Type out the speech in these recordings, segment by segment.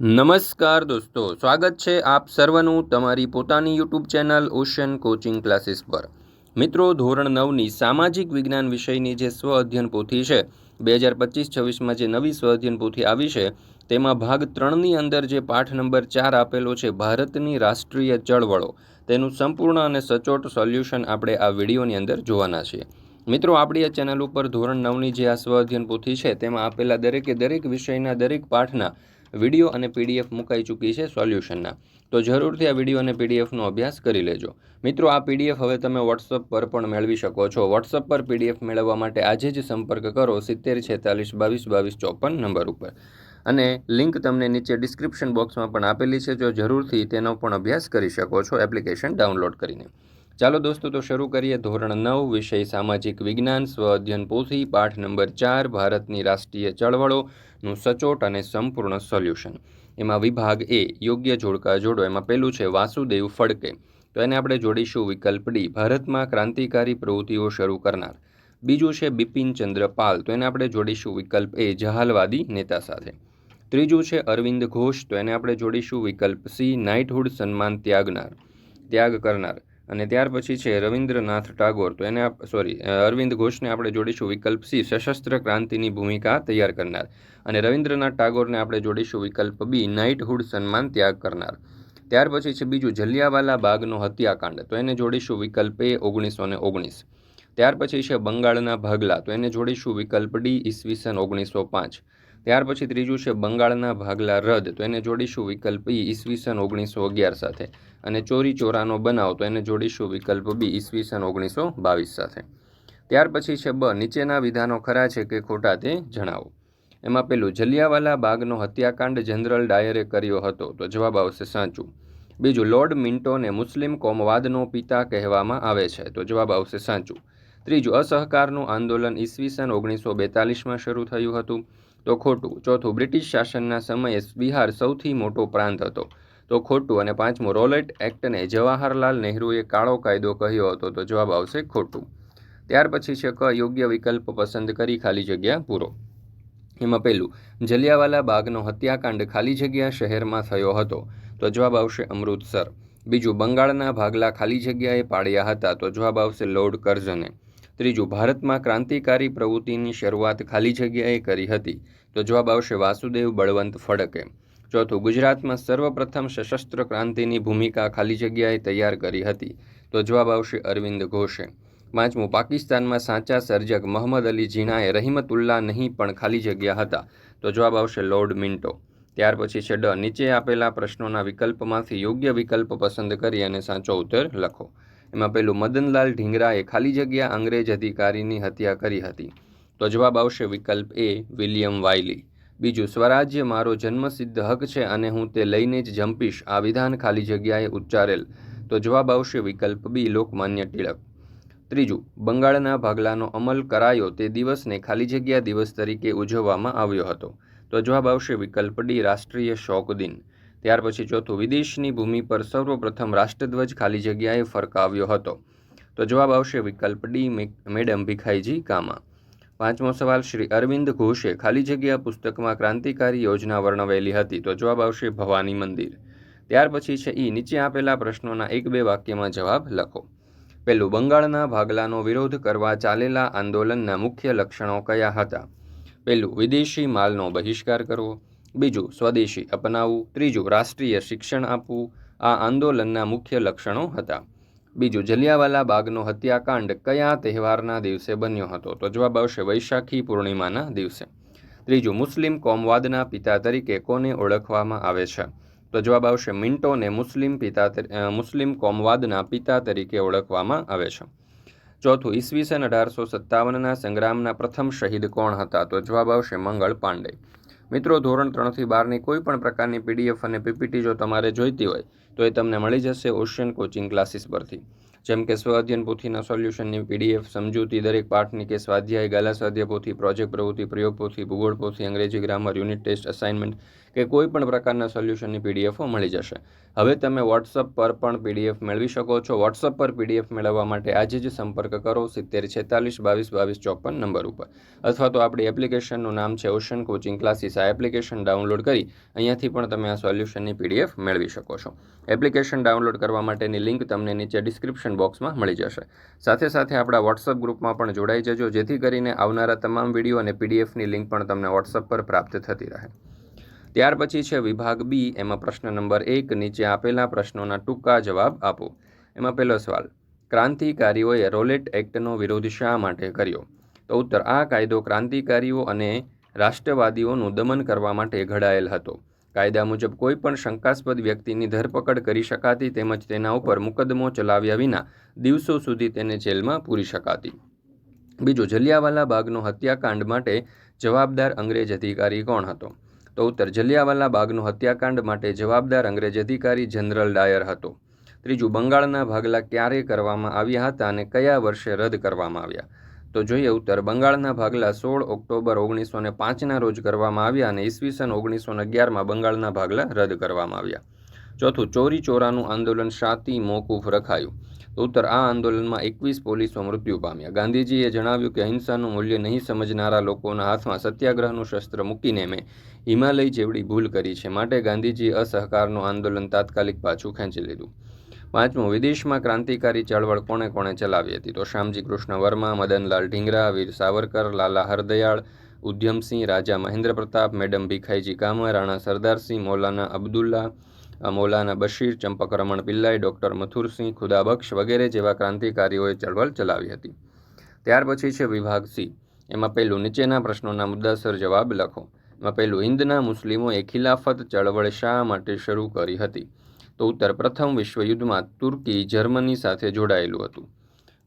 નમસ્કાર દોસ્તો, સ્વાગત છે આપ સર્વનું તમારી પોતાની YouTube channel Ocean Coaching Classes પર. મિત્રો, ધોરણ નવની સામાજિક વિજ્ઞાન વિષયની જે સ્વ અધ્યયન પોથી છે બે હજાર પચીસ છવ્વીસમાં જે નવી સ્વ અધ્યયન પોથી આવી છે, તેમાં ભાગ ત્રણની અંદર જે પાઠ નંબર ચાર આપેલો છે, ભારતની રાષ્ટ્રીય ચળવળો, તેનું સંપૂર્ણ અને સચોટ સોલ્યુશન આપણે આ વિડીયોની અંદર જોવાના છીએ. મિત્રો, આપણી આ ચેનલ ઉપર ધોરણ નવની જે આ સ્વ અધ્યયન પોથી છે, તેમાં આપેલા દરેકે દરેક વિષયના દરેક પાઠના વીડિયો અને પીડીએફ મુકાઈ ચૂકી છે સોલ્યુશનના. તો જરૂરથી આ વીડિયો અને પીડીએફનો અભ્યાસ કરી લેજો. મિત્રો, આ પીડીએફ હવે તમે વોટ્સઅપ પર પણ મેળવી શકો છો. વોટ્સઅપ પર પીડીએફ મેળવવા માટે આજે જ સંપર્ક કરો સિત્તેર છેતાલીસ બાવીસ બાવીસ ચોપન નંબર ઉપર. અને લિંક તમને નીચે ડિસ્ક્રિપ્શન બોક્સમાં પણ આપેલી છે, જો જરૂરથી તેનો પણ અભ્યાસ કરી શકો છો એપ્લિકેશન ડાઉનલોડ કરીને. ચાલો દોસ્તો, તો શરૂ કરીએ ધોરણ નવ, વિષય સામાજિક વિજ્ઞાન, સ્વ અધ્યયન પોથી, પાઠ નંબર ચાર, ભારતની રાષ્ટ્રીય ચળવળોનું સચોટ અને સંપૂર્ણ સોલ્યુશન. એમાં વિભાગ એ, યોગ્ય જોડકા જોડો, એમાં પહેલું છે વાસુદેવ ફડકે. તો એને આપણે જોડીશું વિકલ્પ ડી, ભારતમાં ક્રાંતિકારી પ્રવૃત્તિઓ શરૂ કરનાર. બીજું છે બિપિન ચંદ્ર પાલ, તો એને આપણે જોડીશું વિકલ્પ એ, જહાલવાદી નેતા સાથે. ત્રીજું છે અરવિંદ ઘોષ, તો એને આપણે જોડીશું વિકલ્પ સી, નાઇટહુડ સન્માન ત્યાગનાર. ત્યાગ કરનાર. અને ત્યાર પછી છે રવિન્દ્રનાથ ટાગોર. તો એને સોરી અરવિંદ ઘોષને આપણે જોડીશું વિકલ્પ સી, સશસ્ત્ર ક્રાંતિની ભૂમિકા તૈયાર કરનાર. અને રવિન્દ્રનાથ ટાગોરને આપણે જોડીશું વિકલ્પ બી નાઇટહુડ સન્માન ત્યાગ કરનાર. ત્યાર પછી છે બીજું જલિયાવાલા બાગનો હત્યાકાંડ. તો એને જોડીશું વિકલ્પ એ, ઓગણીસો ને ઓગણીસ. ત્યાર પછી છે બંગાળના ભાગલા. તો એને જોડીશું વિકલ્પ ડી, ઈસવીસન ઓગણીસો પાંચ. ત્યાર પછી ત્રીજું છે બંગાળના ભાગલા રદ, તો એને જોડીશું વિકલ્પ ઈ, ઈસવીસન ઓગણીસો અગિયાર સાથે. અને ચોરી ચોરાનો બનાવ, તો એને જોડીશું વિકલ્પ બી, ઈસવીસન ઓગણીસો બાવીસ સાથે. ત્યાર પછી છે બ, નીચેના વિધાનો ખરા છે કે ખોટા તે જણાવો. એમાં પેલું, જલિયાવાલા બાગનો હત્યાકાંડ જનરલ ડાયરે કર્યો હતો, તો જવાબ આવશે સાચું. બીજું, લોર્ડ મિન્ટોને મુસ્લિમ કોમવાદનો પિતા કહેવામાં આવે છે, તો જવાબ આવશે સાચું. ત્રીજું, અસહકારનું આંદોલન ઈસવીસન ઓગણીસો બેતાલીસમાં શરૂ થયું હતું. તો ખોટું. ચોથું, બ્રિટિશ શાસનના સમયે બિહાર સૌથી મોટો પ્રાંત હતો. તો ખોટું અને પાંચમું, રોલેટ એક્ટને જવાહરલાલ નહેરુએ કાળો કાયદો કહ્યો હતો. તો જવાબ આવશે ખોટું. ત્યાર પછી છે ક, યોગ્ય વિકલ્પ પસંદ કરી ખાલી જગ્યા પૂરો. એમાં પહેલું, જલિયાવાલા બાગનો હત્યાકાંડ ખાલી જગ્યા શહેરમાં થયો હતો. તો જવાબ આવશે અમૃતસર. બીજું, બંગાળના ભાગલા ખાલી જગ્યાએ પાડ્યા હતા. તો જવાબ આવશે લોર્ડ કર્ઝને. ત્રીજું, ભારતમાં ક્રાંતિકારી પ્રવૃત્તિની શરૂઆત ખાલી જગ્યાએ કરી હતી. તો જવાબ આવશે વાસુદેવ બળવંત ફડકે. ચોથું, ગુજરાતમાં સર્વપ્રથમ સશસ્ત્ર ક્રાંતિની ભૂમિકા ખાલી જગ્યાએ તૈયાર કરી હતી. તો જવાબ આવશે અરવિંદ ઘોષે. પાંચમું, પાકિસ્તાનમાં સાચા સર્જક મોહમ્મદ અલી ઝીણાએ રહીમતુલ્લા નહીં પણ ખાલી જગ્યા હતા. તો જવાબ આવશે લોર્ડ મિન્ટો. ત્યાર પછી છે ડ, નીચે આપેલા પ્રશ્નોના વિકલ્પમાંથી યોગ્ય વિકલ્પ પસંદ કરી અને સાચો ઉત્તર લખો. એમાં પેલું મદનલાલ ઢીંગરાએ ખાલી જગ્યા અંગ્રેજ અધિકારીની હત્યા કરી હતી. તો જવાબ આવશે વિકલ્પ એ, વિલિયમ વાયલી. બીજું, સ્વરાજ્ય મારો જન્મસિદ્ધ હક છે અને હું તે લઈને જ જંપીશ. આ વિધાન ખાલી જગ્યાએ ઉચ્ચારેલ. તો જવાબ આવશે વિકલ્પ બી, લોકમાન્ય ટિળક ત્રીજું, બંગાળના ભાગલાનો અમલ કરાયો તે દિવસને ખાલી જગ્યા દિવસ તરીકે ઉજવવામાં આવ્યો હતો. તો જવાબ આવશે વિકલ્પ ડી, રાષ્ટ્રીય શોક દિન. ત્યાર પછી ચોથું વિદેશની ભૂમિ પર સર્વપ્રથમ રાષ્ટ્રધ્વજ ખાલી જગ્યાએ ફરકાવ્યો હતો. તો જવાબ આવશે વિકલ્પ ડી મેડમ ભીખાઈજી કામા પાંચમો સવાલ, શ્રી અરવિંદ ઘોષે ખાલી જગ્યા પુસ્તકમાં ક્રાંતિકારી યોજના વર્ણવેલી હતી. તો જવાબ આવશે ભવાની મંદિર. ત્યાર પછી છે ઈ, નીચે આપેલા પ્રશ્નોના એક બે વાક્યમાં જવાબ લખો. પહેલું બંગાળના ભાગલાનો વિરોધ કરવા ચાલેલા આંદોલનના મુખ્ય લક્ષણો કયા હતા? પહેલું વિદેશી માલનો બહિષ્કાર કરવો. બીજું, સ્વદેશી અપનાવવું. ત્રીજું, રાષ્ટ્રીય શિક્ષણ આપવું. આ આંદોલનના મુખ્ય લક્ષણો હતા. બીજું, જલિયાવાલા બાગનો હત્યાકાંડ કયા તહેવારના દિવસે બન્યો હતો? તો જવાબ આવશે વૈશાખી પૂર્ણિમાના દિવસે. ત્રીજું, મુસ્લિમ કોમવાદના પિતા તરીકે કોને ઓળખવામાં આવે છે? તો જવાબ આવશે મિન્ટોને મુસ્લિમ પિતા મુસ્લિમ કોમવાદના પિતા તરીકે ઓળખવામાં આવે છે. ચોથું, ઈસવીસન અઢારસો સત્તાવનના સંગ્રામના પ્રથમ શહીદ કોણ હતા? તો જવાબ આવશે મંગળ પાંડે. મિત્રો, ધોરણ ત્રણથી બારની કોઈ પણ પ્રકારની પીડીએફ અને પીપીટી જો તમારે જોઈતી હોય, તો એ તમને મળી જશે ઓશિયન કોચિંગ ક્લાસીસ પરથી. જેમ કે સ્વાધ્યન પોથીના સોલ્યુશનની પીડીએફ સમજૂતી દરેક પાઠની કે સ્વાધ્યાય, ગાલા સ્વાધ્યાય પોથી, પ્રોજેક્ટ પ્રવૃત્તિ, પ્રયોગ પોથી, ભૂગોળ પોથી, અંગ્રેજી ગ્રામર, યુનિટ ટેસ્ટ, અસાઇનમેન્ટ કે કોઈ પણ પ્રકારના સોલ્યુશનની પીડીએફો મળી જશે. હવે તમે વોટ્સઅપ પર પણ પીડીએફ મેળવી શકો છો. વોટ્સઅપ પર પીડીએફ મેળવવા માટે આજે જ સંપર્ક કરો સિત્તેર છેતાલીસ બાવીસ બાવીસ ચોપન નંબર ઉપર. અથવા તો આપણી એપ્લિકેશનનું નામ છે ઓશન કોચિંગ ક્લાસીસ આ એપ્લિકેશન ડાઉનલોડ કરી અહીંયાથી પણ તમે આ સોલ્યુશનની પીડીએફ મેળવી શકો છો. એપ્લિકેશન ડાઉનલોડ કરવા માટેની લિંક તમને નીચે ડિસ્ક્રિપ્શન બોક્સમાં મળી જશે. સાથે સાથે આપણા વોટ્સઅપ ગ્રુપમાં પણ જોડાઈ જજો. જેથી કરીને આવનારા તમામ વીડિયો અને પીડીએફની લિંક પણ તમને વોટ્સઅપ પર પ્રાપ્ત થતી રહે. ત્યાર પછી છે વિભાગ બી. એમાં પ્રશ્ન નંબર એક નીચે આપેલા પ્રશ્નોના ટૂંકા જવાબ આપો. એમાં પહેલો સવાલ, ક્રાંતિકારીઓએ રોલેટ એક્ટનો વિરોધ શા માટે કર્યો? તો ઉત્તર, આ કાયદો ક્રાંતિકારીઓ અને રાષ્ટ્રવાદીઓનું દમન કરવા માટે ઘડાયેલ હતો. કાયદા મુજબ કોઈ પણ શંકાસ્પદ વ્યક્તિની ધરપકડ કરી શકાતી તેમજ તેના ઉપર મુકદ્દમો ચલાવ્યા વિના દિવસો સુધી તેને જેલમાં પૂરી શકાતી. બીજું, જલિયાવાલા બાગનો હત્યાકાંડ માટે જવાબદાર અંગ્રેજ અધિકારી કોણ હતો? તો ઉત્તર જલિયાવાલા બાગનું હત્યાકાંડ માટે જવાબદાર અંગ્રેજ અધિકારી જનરલ ડાયર હતો. ત્રીજું, બંગાળના ભાગલા ક્યારે કરવામાં આવ્યા હતા અને કયા વર્ષે રદ કરવામાં આવ્યા? તો જોઈએ ઉત્તર, બંગાળના ભાગલા સોળ ઓક્ટોબર ઓગણીસો ને પાંચના રોજ કરવામાં આવ્યા અને ઈસવીસન ઓગણીસો ને અગિયારમાં બંગાળના ભાગલા રદ કરવામાં આવ્યા. ચોથું, ચોરી ચોરાનું આંદોલન શાંતિ મોકૂફ રખાયું. ઉત્તર, આ આંદોલનમાં એકવીસ પોલીસો મૃત્યુ પામ્યા. ગાંધીજીએ જણાવ્યું કે અહિંસાનું મૂલ્ય નહીં સમજનારા લોકોના હાથમાં સત્યાગ્રહનું શસ્ત્ર મૂકીને મેં હિમાલય જેવડી ભૂલ કરી છે. માટે ગાંધીજીએ અસહકારનું આંદોલન તાત્કાલિક પાછું ખેંચી લીધું. પાંચમું, વિદેશમાં ક્રાંતિકારી ચળવળ કોણે કોણે ચલાવી હતી? તો શ્યામજી કૃષ્ણ વર્મા, મદનલાલ ઢીંગરા, વીર સાવરકર, લાલા હરદયાળ ઉદ્યમસિંહ રાજા મહેન્દ્ર પ્રતાપ, મેડમ ભીખાઈજી કામા રાણા સરદારસિંહ, મૌલાના અબ્દુલ્લા મૌલાના બશીર, ચંપકરમણ પિલ્લાઈ, ડૉક્ટર મથુરસિંહ ખુદાબક્ષ વગેરે જેવા ક્રાંતિકારીઓએ ચળવળ ચલાવી હતી. ત્યાર પછી છે વિભાગ સી. એમાં પહેલું નીચેના પ્રશ્નોના મુદ્દાસર જવાબ લખો. એમાં પહેલું, હિન્દના મુસ્લિમોએ ખિલાફત ચળવળ શા માટે શરૂ કરી હતી? તો ઉત્તર, પ્રથમ વિશ્વયુદ્ધમાં તુર્કી જર્મની સાથે જોડાયેલું હતું.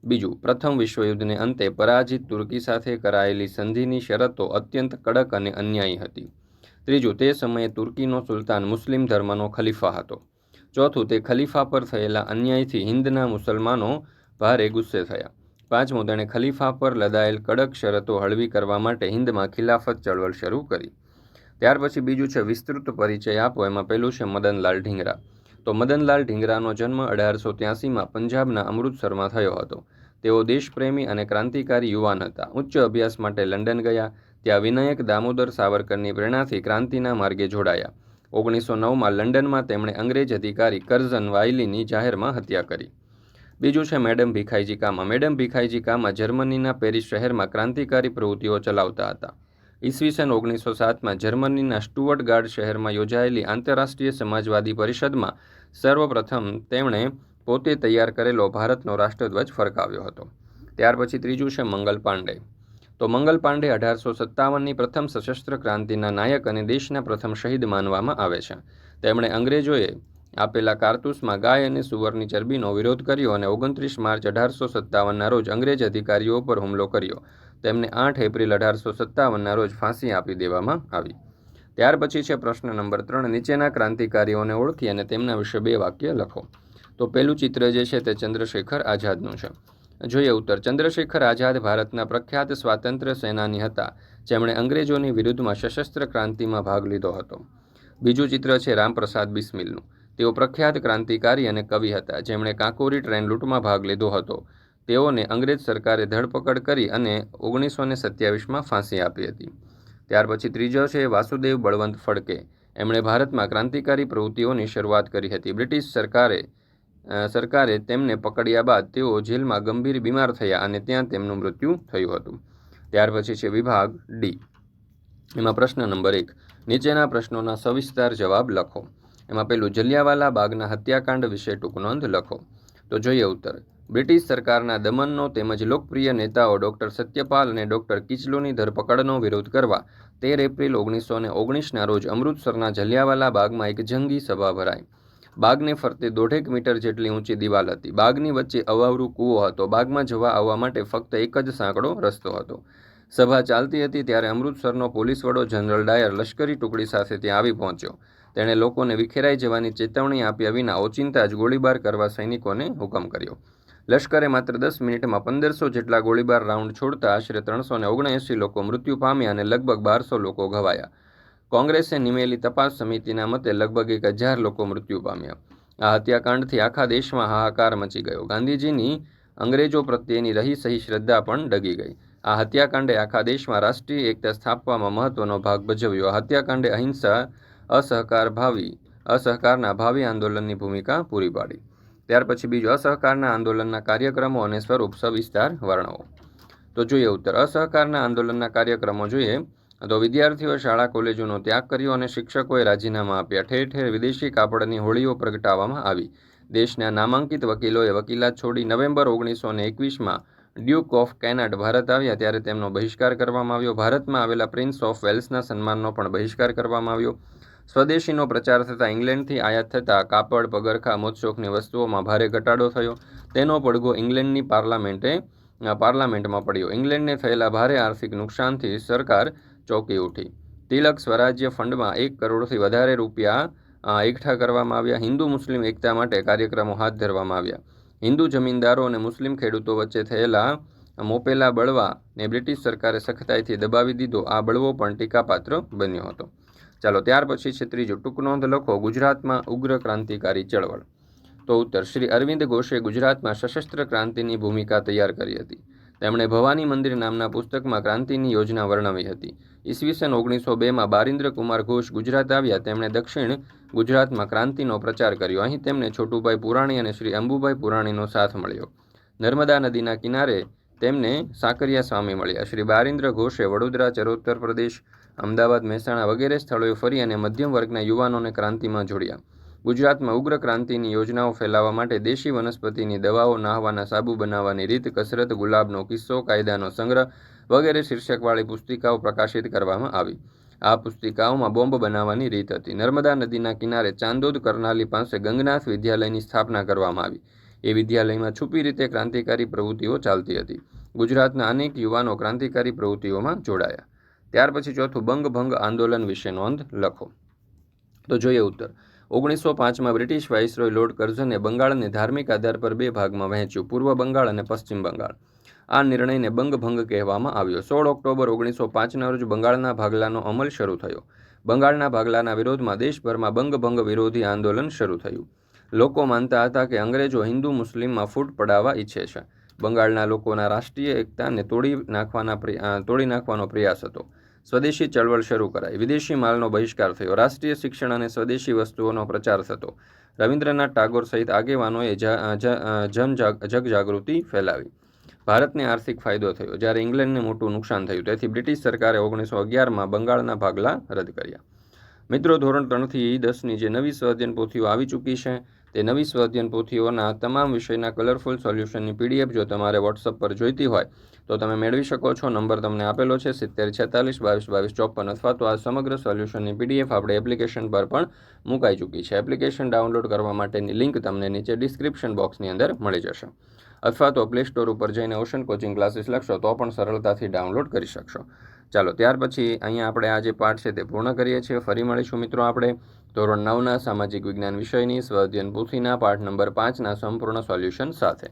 બીજું, પ્રથમ વિશ્વયુદ્ધને અંતે પરાજિત તુર્કી સાથે કરાયેલી સંધિની શરતો અત્યંત કડક અને અન્યાયી હતી. ત્રીજું, તે સમયે તુર્કીનો સુલતાન મુસ્લિમ ધર્મનો ખલીફા હતો. ચોથું, તે ખલીફા પર થયેલા અન્યાયથી હિન્દના મુસલમાનો ભારે ગુસ્સે થયા. પાંચમું, તેણે ખલીફા પર લદાયેલ કડક શરતો હળવી કરવા માટે હિન્દમાં ખિલાફત ચળવળ શરૂ કરી. ત્યાર પછી બીજું છે, વિસ્તૃત પરિચય આપો, એમાં પહેલું છે, મદનલાલ ઢીંગરા. તો મદનલાલ ઢીંગરાનો જન્મ અઢારસો ત્યાસીમાં પંજાબના અમૃતસરમાં થયો હતો. તેઓ દેશપ્રેમી અને ક્રાંતિકારી યુવાન હતા. ઉચ્ચ અભ્યાસ માટે લંડન ગયા. ત્યાં વિનાયક, દામોદર, સાવરકરની પ્રેરણાથી ક્રાંતિના માર્ગે જોડાયા. ઓગણીસો નવમાં લંડનમાં તેમણે અંગ્રેજ અધિકારી કરઝન વાયલીની જાહેરમાં હત્યા કરી. બીજું છે મેડમ ભીખાઈજી કામા મેડમ ભીખાઈજી કામા જર્મનીના પેરિસ શહેરમાં ક્રાંતિકારી પ્રવૃત્તિઓ ચલાવતા હતા. ઈસવીસન ઓગણીસો સાતમાં જર્મનીના સ્ટુઅર્ટ ગાર્ડ શહેરમાં યોજાયેલી આંતરરાષ્ટ્રીય સમાજવાદી પરિષદમાં સર્વપ્રથમ તેમણે પોતે તૈયાર કરેલો ભારતનો રાષ્ટ્રધ્વજ ફરકાવ્યો હતો. ત્યાર પછી ત્રીજું છે મંગલ પાંડે. તો મંગલ પાંડે અઢારસો સત્તાવનની પ્રથમ સશસ્ત્ર ક્રાંતિના નાયક અને દેશના પ્રથમ શહીદ માનવામાં આવે છે. તેમણે અંગ્રેજોએ આપેલા કારતૂસમાં ગાય અને સુવરની ચરબીનો વિરોધ કર્યો અને ઓગણત્રીસ માર્ચ અઢારસો સત્તાવનના રોજ અંગ્રેજ અધિકારીઓ પર હુમલો કર્યો. તેમને આઠ એપ્રિલ અઢારસો સત્તાવનના રોજ ફાંસી આપી દેવામાં આવી. ત્યાર પછી છે પ્રશ્ન નંબર ત્રણ, નીચેના ક્રાંતિકારીઓને ઓળખી અને તેમના વિશે બે વાક્ય લખો. તો પહેલું ચિત્ર જે છે તે ચંદ્રશેખર આઝાદનું છે. જોઈએ ઉત્તર. ચંદ્રશેખર આઝાદ ભારતના પ્રખ્યાત સ્વાતંત્ર્ય સેનાની હતા, જેમણે અંગ્રેજોની વિરુદ્ધમાં સશસ્ત્ર ક્રાંતિમાં ભાગ લીધો હતો. બીજું ચિત્ર છે રામપ્રસાદ બિસ્મિલનું. તેઓ પ્રખ્યાત ક્રાંતિકારી અને કવિ હતા, જેમણે કાંકોરી ટ્રેન લૂંટમાં ભાગ લીધો હતો. તેઓને અંગ્રેજ સરકારે ધરપકડ કરી અને ઓગણીસો ને સત્યાવીસમાં ફાંસી આપી હતી. ત્યાર પછી ત્રીજો છે વાસુદેવ બળવંત ફડકે. એમણે ભારતમાં ક્રાંતિકારી પ્રવૃત્તિઓની શરૂઆત કરી હતી. બ્રિટિશ સરકારે સરકારે તેમને પકડ્યા બાદ તેઓ જેલમાં ગંભીર બીમાર થયા અને ત્યાં તેમનું મૃત્યુ થયું હતું. ત્યાર પછી છે વિભાગ ડી. એમાં પ્રશ્ન નંબર એક. નીચેના પ્રશ્નોના સવિસ્તાર જવાબ લખો. એમાં પેલું જલિયાવાલા બાગના હત્યાકાંડ વિશે ટૂંક નોંધ લખો. તો જોઈએ ઉત્તર. બ્રિટિશ સરકારના દમનનો તેમજ લોકપ્રિય નેતાઓ ડૉક્ટર સત્યપાલ અને ડૉક્ટર કિચલુની ધરપકડનો વિરોધ કરવા તેર એપ્રિલ ઓગણીસો ને ઓગણીસના રોજ અમૃતસરના જલિયાવાલા બાગમાં એક જંગી સભા ભરાઈ. બાગને ફરતે દોઢેક મીટર જેટલી ઊંચી દિવાલ હતી. બાગની વચ્ચે અવાવરું કૂવો હતો. બાગમાં જવા આવવા માટે ફક્ત એક જ સાંકડો રસ્તો હતો. સભા ચાલતી હતી ત્યારે અમૃતસરનો પોલીસ વડો જનરલ ડાયર લશ્કરી ટુકડી સાથે ત્યાં આવી પહોંચ્યો. તેણે લોકોને વિખેરાઈ જવાની ચેતવણી આપ્યા વિના ઓચિંતા જ ગોળીબાર કરવા સૈનિકોને હુકમ કર્યો. લશ્કરે માત્ર દસ મિનિટમાં પંદરસો જેટલા ગોળીબાર રાઉન્ડ છોડતા આશરે ત્રણસો ઓગણએંસી લોકો મૃત્યુ પામ્યા અને લગભગ બારસો લોકો ઘવાયા. કોંગ્રેસે નિમેલી તપાસ સમિતિના મતે લગભગ એક હજાર લોકો મૃત્યુ પામ્યા. આ હત્યાકાંડથી આખા દેશમાં હાહાકાર મચી ગયો. ગાંધીજીની અંગ્રેજો પ્રત્યેની રહી સહી શ્રદ્ધા પણ ડગી ગઈ. આ હત્યાકાંડે આખા દેશમાં રાષ્ટ્રીય એકતા સ્થાપવામાં મહત્વનો ભાગ ભજવ્યો. આ હત્યાકાંડે અહિંસા, અસહકાર ભાવી, અસહકારના ભાવિ આંદોલનની ભૂમિકા પૂરી પાડી. ત્યાર પછી બીજું, અસહકારના આંદોલનના કાર્યક્રમો અને સ્વરૂપ સવિસ્તાર વર્ણવો. તો જોઈએ ઉત્તર. અસહકારના આંદોલનના કાર્યક્રમો જોઈએ. તો વિદ્યાર્થીઓ શાળા, કોલેજોનો ત્યાગ કર્યો અને શિક્ષકોએ રાજીનામા આપ્યા. ઠેર ઠેર વિદેશી કાપડની હોળીઓ પ્રગટાવવામાં આવી. દેશના નામાંકિત વકીલોએ વકીલાત છોડી નવેમ્બર ઓગણીસો ને એકવીસમાં ડ્યુક ઓફ કેનાડ ભારત આવ્યા, ત્યારે તેમનો બહિષ્કાર કરવામાં આવ્યો. ભારતમાં આવેલા પ્રિન્સ ઓફ વેલ્સના સન્માનનો પણ બહિષ્કાર કરવામાં આવ્યો. સ્વદેશીનો પ્રચાર થતાં ઇંગ્લેન્ડથી આયાત થતાં કાપડ, પગરખા, મોજશોખની વસ્તુઓમાં ભારે ઘટાડો થયો. તેનો પડઘો ઇંગ્લેન્ડની પાર્લામેન્ટે પાર્લામેન્ટમાં પડ્યો. ઇંગ્લેન્ડને થયેલા ભારે આર્થિક નુકસાનથી સરકાર ચોંકી ઉઠી. તિલક સ્વરાજ્ય ફંડમાં એક કરોડથી વધારે રૂપિયા એકઠા કરવામાં આવ્યા. હિન્દુ મુસ્લિમ એકતા માટે કાર્યક્રમો હાથ ધરવામાં આવ્યા. હિન્દુ જમીનદારો અને મુસ્લિમ ખેડૂતો વચ્ચે થયેલા મોપેલા બળવાને બ્રિટિશ સરકારે સખતાઈથી દબાવી દીધો. આ બળવો પણ ટીકાપાત્ર બન્યો હતો. ચાલો, ત્યાર પછી છે ત્રીજું. ટૂંક નોંધ લખો. ગુજરાતમાં ઉગ્ર ક્રાંતિકારી ચળવળ. તો ઉત્તર. શ્રી અરવિંદ ઘોષે ગુજરાતમાં સશસ્ત્ર ક્રાંતિની ભૂમિકા તૈયાર કરી હતી. તેમણે ભવાની મંદિર નામના પુસ્તકમાં ક્રાંતિની યોજના વર્ણવી હતી. ઈસવીસન ઓગણીસો બેમાં બારિન્દ્ર કુમાર ઘોષ ગુજરાત આવ્યા. તેમણે દક્ષિણ ગુજરાતમાં ક્રાંતિનો પ્રચાર કર્યો. અહીં તેમને છોટુભાઈ પુરાણી અને શ્રી અંબુભાઈ પુરાણીનો સાથ મળ્યો. નર્મદા નદીના કિનારે તેમને સાકરિયા સ્વામી મળ્યા. શ્રી બારિન્દ્ર ઘોષે વડોદરા, ચરોત્તર પ્રદેશ, અમદાવાદ, મહેસાણા વગેરે સ્થળોએ ફરી અને મધ્યમ વર્ગના યુવાનોને ક્રાંતિમાં જોડ્યા. ગુજરાતમાં ઉગ્ર ક્રાંતિની યોજનાઓ ફેલાવવા માટે દેશી વનસ્પતિની દવાઓ નાહવાના સાબુ બનાવવાની રીત, કસરત, ગુલાબનો કિસ્સો, કાયદાનો સંગ્રહ વગેરે શીર્ષકવાળી પુસ્તિકાઓ પ્રકાશિત કરવામાં આવી. આ પુસ્તિકાઓમાં બોમ્બ બનાવવાની રીત હતી. નર્મદા નદીના કિનારે ચાંદોદ કરનાલી પાસે ગંગનાથ વિદ્યાલયની સ્થાપના કરવામાં આવી. એ વિદ્યાલયમાં છુપી રીતે ક્રાંતિકારી પ્રવૃત્તિઓ ચાલતી હતી. ગુજરાતના અનેક યુવાનો ક્રાંતિકારી પ્રવૃત્તિઓમાં જોડાયા. ત્યાર પછી ચોથું બંગભંગ આંદોલન વિશે નોંધ લખો. તો જોઈએ ઉત્તર. ઓગણીસો પાંચમાં બ્રિટિશ વાઇસરોય લોર્ડ કર્ઝને બંગાળને ધાર્મિક આધાર પર બે ભાગમાં વહેંચ્યું, પૂર્વ બંગાળ અને પશ્ચિમ બંગાળ. આ નિર્ણયને બંગભંગ કહેવામાં આવ્યો. સોળ ઓક્ટોબર ઓગણીસો પાંચના રોજ બંગાળના ભાગલાનો અમલ શરૂ થયો. બંગાળના ભાગલાના વિરોધમાં દેશભરમાં બંગભંગ વિરોધી આંદોલન શરૂ થયું. લોકો માનતા હતા કે અંગ્રેજો હિન્દુ મુસ્લિમમાં ફૂટ પડાવવા ઈચ્છે છે. બંગાળના લોકોના રાષ્ટ્રીય એકતાને તોડી નાખવાના તોડી નાખવાનો પ્રયાસ હતો. સ્વદેશી ચળવળ શરૂ કરાઈ. વિદેશી માલનો બહિષ્કાર થયો. રાષ્ટ્રીય શિક્ષણ અને સ્વદેશી વસ્તુઓનો પ્રચાર થતો. રવિન્દ્રનાથ ટાગોર સહિત આગેવાનોએ જન જગજાગૃતિ ફેલાવી. ભારતને આર્થિક ફાયદો થયો, જ્યારે ઇંગ્લેન્ડને મોટું નુકસાન થયું. તેથી બ્રિટિશ સરકારે ઓગણીસો અગિયારમાં બંગાળના ભાગલા રદ કર્યા. મિત્રો, ધોરણ ત્રણથી દસની જે નવી સ્વાધ્યન પોથીઓ આવી ચૂકી છે, તે નવી સ્વાધ્યન પોથીઓના તમામ વિષયના કલરફુલ સોલ્યુશનની પીડીએફ જો તમારે વોટ્સઅપ પર જોઈતી હોય તો તમે મેળવી શકો છો. નંબર તમને આપેલો છે સિત્તેર છેતાલીસ બાવીસ બાવીસ ચોપન અથવા તો આ સમગ્ર સોલ્યુશનની પીડીએફ આપણે એપ્લિકેશન પર પણ મુકાઈ ચૂકી છે. એપ્લિકેશન ડાઉનલોડ કરવા માટેની લિંક તમને નીચે ડિસ્ક્રિપ્શન બોક્સની અંદર મળી જશે. અથવા તો પ્લે સ્ટોર ઉપર જઈને ઓશન કોચિંગ ક્લાસીસ લખશો તો પણ સરળતાથી ડાઉનલોડ કરી શકશો. ચાલો, ત્યાર પછી અહીંયા આપણે આ જે પાઠ છે તે પૂર્ણ કરીએ છીએ. ફરી મળીશું મિત્રો આપણે ધોરણ નવના સામાજિક વિજ્ઞાન વિષયની સ્વધ્યન પોથીના પાઠ નંબર પાંચના સંપૂર્ણ સોલ્યુશન સાથે.